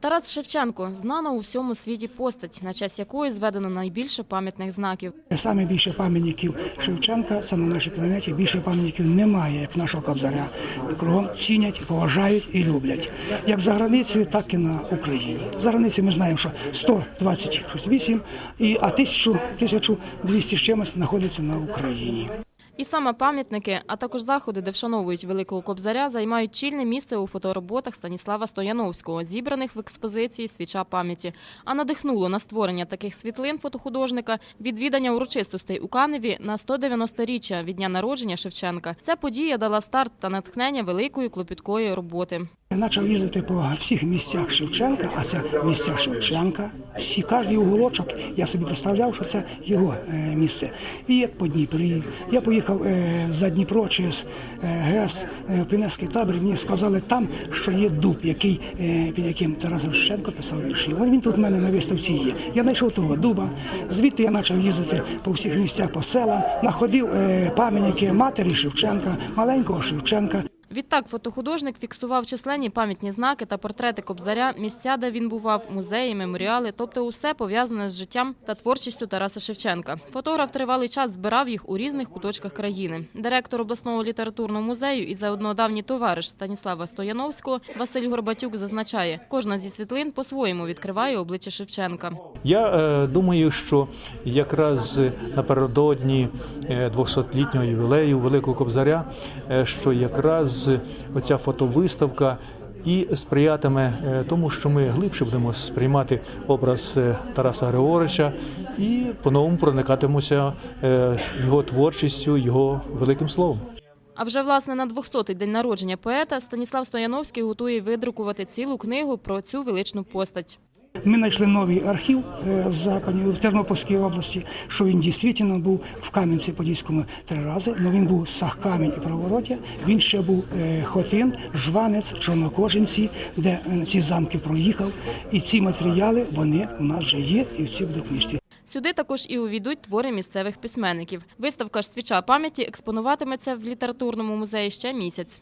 Тарас Шевченко знана у всьому світі постать, на честь якої зведено найбільше пам'ятних знаків. Саме більше пам'ятників Шевченка, це на нашій планеті більше пам'ятників немає, як нашого Кобзаря. Кругом цінять, поважають і люблять. Як за границею, так і на Україні. За границею ми знаємо, що 128, і, а 1000, 1200 з чимось знаходиться на Україні. І саме пам'ятники, а також заходи, де вшановують великого кобзаря, займають чільне місце у фотороботах Станіслава Стояновського, зібраних в експозиції Свіча пам'яті. А надихнуло на створення таких світлин фотохудожника відвідання урочистостей у Каневі на 190-річчя від дня народження Шевченка. Ця подія дала старт та натхнення великої клопіткої роботи. Я почав їздити по всіх місцях Шевченка, а це місця Шевченка. Всі, кожен уголочок, я собі представляв, що це його е, місце. І як по Дніпрі. Я поїхав е, за Дніпро через е, ГЕС Пінецький табір. Мені сказали там, що є дуб, який, під яким Тарас Шевченко писав вірші. Він, тут в мене на виставці є. Я знайшов того дуба. Звідти я почав їздити по всіх місцях, по селам, знаходив е, пам'ятники матері Шевченка, маленького Шевченка. Відтак фотохудожник фіксував численні пам'ятні знаки та портрети Кобзаря, місця, де він бував, музеї, меморіали, тобто усе пов'язане з життям та творчістю Тараса Шевченка. Фотограф тривалий час збирав їх у різних куточках країни. Директор обласного літературного музею і заодно давній товариш Станіслава Стояновського Василь Горбатюк зазначає, кожна зі світлин по-своєму відкриває обличчя Шевченка. Я е, думаю, що якраз напередодні е, 200-літнього ювілею Великого Кобзаря, е, що якраз оця фотовиставка і сприятиме е, тому, що ми глибше будемо сприймати образ е, Тараса Григоровича і по-новому проникатимося е, його творчістю, його великим словом. А вже власне на 200-й день народження поета Станіслав Стояновський готує видрукувати цілу книгу про цю величну постать. Ми знайшли новий архів е, в Западі, в Тернопільській області, що він дійсно був в Кам'янці-Подільському три рази, але він був Сахкамінь і Правородя, він ще був е, Хотин, Жванець, Чорнокожинці, де е, ці замки проїхав. І ці матеріали, вони у нас вже є і в цій книжці. Сюди також і увійдуть твори місцевих письменників. Виставка ж свіча пам'яті експонуватиметься в літературному музеї ще місяць.